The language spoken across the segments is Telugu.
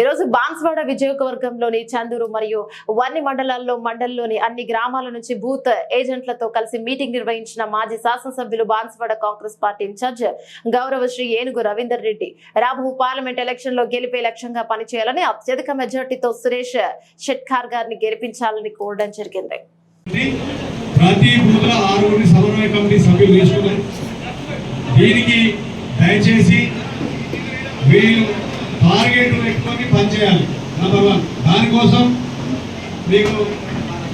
ఈరోజు బాన్స్వాడ విజయవర్గంలోని చందూరు మరియు వన్ని మండలాల్లో మండలంలోని అన్ని గ్రామాల నుంచి బూత్ ఏజెంట్లతో కలిసి మీటింగ్ నిర్వహించిన మాజీ శాసనసభ్యులు బాన్స్వాడ కాంగ్రెస్ పార్టీ ఇన్ఛార్జ్ గౌరవ శ్రీ ఏనుగు రవీందర్ రెడ్డి. రాబో పార్లమెంట్ ఎలక్షన్లో గెలిపే లక్ష్యంగా పనిచేయాలని అత్యధిక మెజార్టీతో సురేష్ షెట్కార్ గారిని గెలిపించాలని కోరడం జరిగింది. ప్రతి సమన్వయ కమిటీ సభ్యులు దీనికి దయచేసి వీళ్ళు టార్గెట్ పెట్టుకొని పనిచేయాలి నెంబర్ వన్ దానికోసం మీకు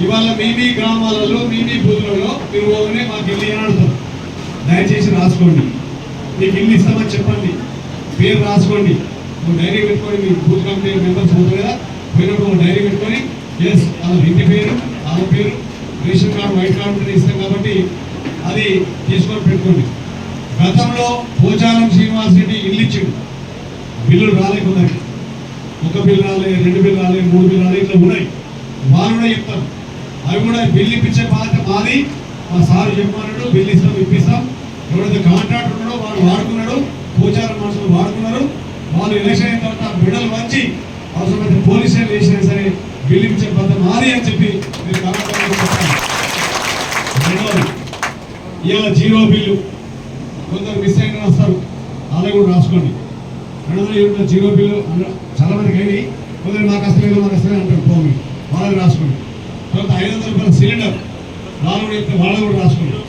ఇవాళ మీ మీ గ్రామాలలో మీ మీ బూత్లలో మీరు పోగానే మాకు ఇల్లు ఏనాడుతాం దయచేసి రాసుకోండి. మీకు ఇల్లు ఇస్తామని చెప్పండి. పేరు రాసుకోండి. ఒక డైరీ పెట్టుకొని మీ బూత్ కమిటీ మెంబర్స్ పోతారు కదా పోయినప్పుడు ఒక డైరీ పెట్టుకొని ఎస్ వాళ్ళ ఇంటి పేరు వాళ్ళ పేరు రేషన్ కార్డు వైట్ కార్డు ఇస్తాం కాబట్టి అది తీసుకొని పెట్టుకోండి. గతంలో పోచారం శ్రీనివాస్ రెడ్డి ఇల్లు ఇచ్చిండు. బిల్లులు రాలేకున్నాయి ఒక బిల్లు రాలే రెండు బిల్లు రాలే మూడు బిల్లు రాలే ఇట్లా ఉన్నాయి. వాళ్ళు కూడా చెప్తారు అవి కూడా బిల్లు ఇప్పించే బాధ్యత మాది. మా సార్ చెప్పమన్నాడు బిల్లు ఇస్తాం ఇప్పిస్తాం. ఎవరైతే కాంట్రాక్ట్ ఉన్నాడో వాళ్ళు వాడుకున్నాడు పోచారం మనుషులు వాడుకున్నారు. వాళ్ళు ఎలక్షన్ అయిన తర్వాత బిడలు వచ్చి అవసరమైతే పోలీస్ స్టేషన్ వేసినా సరే బిల్లు ఇచ్చే పద్ధతి మాది అని చెప్పి మీరు కాంట్రాక్ట్ రెండవది ఇవాళ జీరో బిల్లు. కొందరు మిస్ అయిన వస్తారు. అలాగే కూడా రాసుకోండి. రెండు వందల జీరో బిల్లు అన్న- చాలా మందికి అయింది కొందరు మాకు లేదు మాకు అసలు అంటారు పోమి వాళ్ళని రాసుకోండి. తర్వాత ఐదు వందల రూపాయల సిలిండర్ వాళ్ళు కూడా చెప్తే వాళ్ళు కూడా రాసుకోండి.